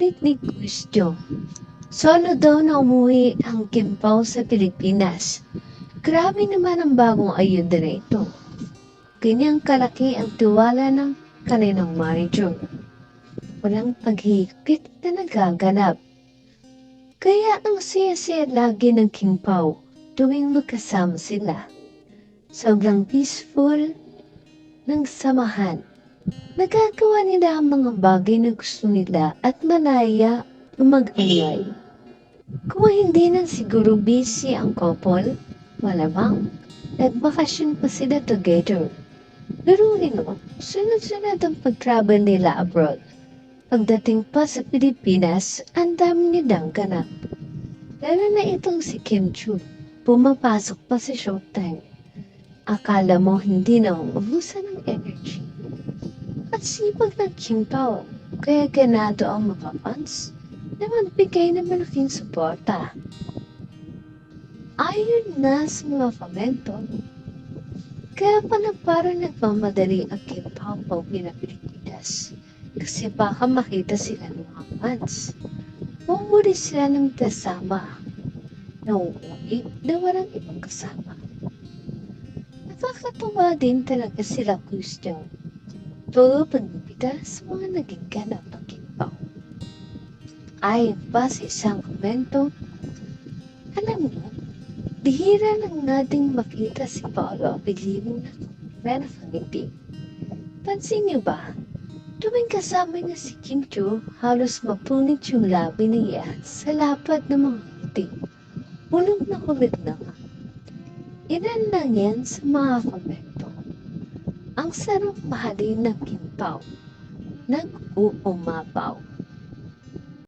Ibinalik ni Gusto. Solo daw na umuwi ang Kimpaw sa Pilipinas. Grabe naman ang bagong ayuda na ito. Ganyang kalaki ang tiwala ng kanilang manager. Walang paghihigpit na nagaganap. Kaya ang siya-siya lagi ng Kimpaw tuwing magkasama sila. Sobrang peaceful ng samahan. Nagagawa nila ang mga bagay na gusto nila at malaya na mag-ayay. Kung hindi nang siguro busy ang couple, malamang nagbakasyon pa sila together. Laruin mo, sunod-sunod ang pag-travel nila abroad. Pagdating pa sa Pilipinas, ang dami nilang ganap. Lalo na itong si Kim Chu, pumapasok pa sa showtime. Akala mo hindi na energy. At sipag ng Kim Pao, kaya ganado ang mga fans na magbigay ng malaking suporta. Ayon na sa mga komento, kaya pala parang nagmamadali ang Kim Pao pauwi na Pilipinas kasi baka makita sila ng mga fans. Mamuli sila ng kasama na uuwi na walang ibang kasama. Nakakatuwa din talaga sila Christian. Todo pagbibita sa mga naging ganap ng kimpaw. Ayon pa sa isang komento, alam mo, bihira lang nating makita si Paolo Abilino na meron ng ngiti. Pansin niyo ba, tuwing kasama niya si Kim Cho, halos mapunit yung labi niya sa lapad ng mga ngiti. Bulong na kulit na nga. Ilan lang yan sa mga komento. Ang sarap mahalin ng kimpaw. Nag-uumapaw.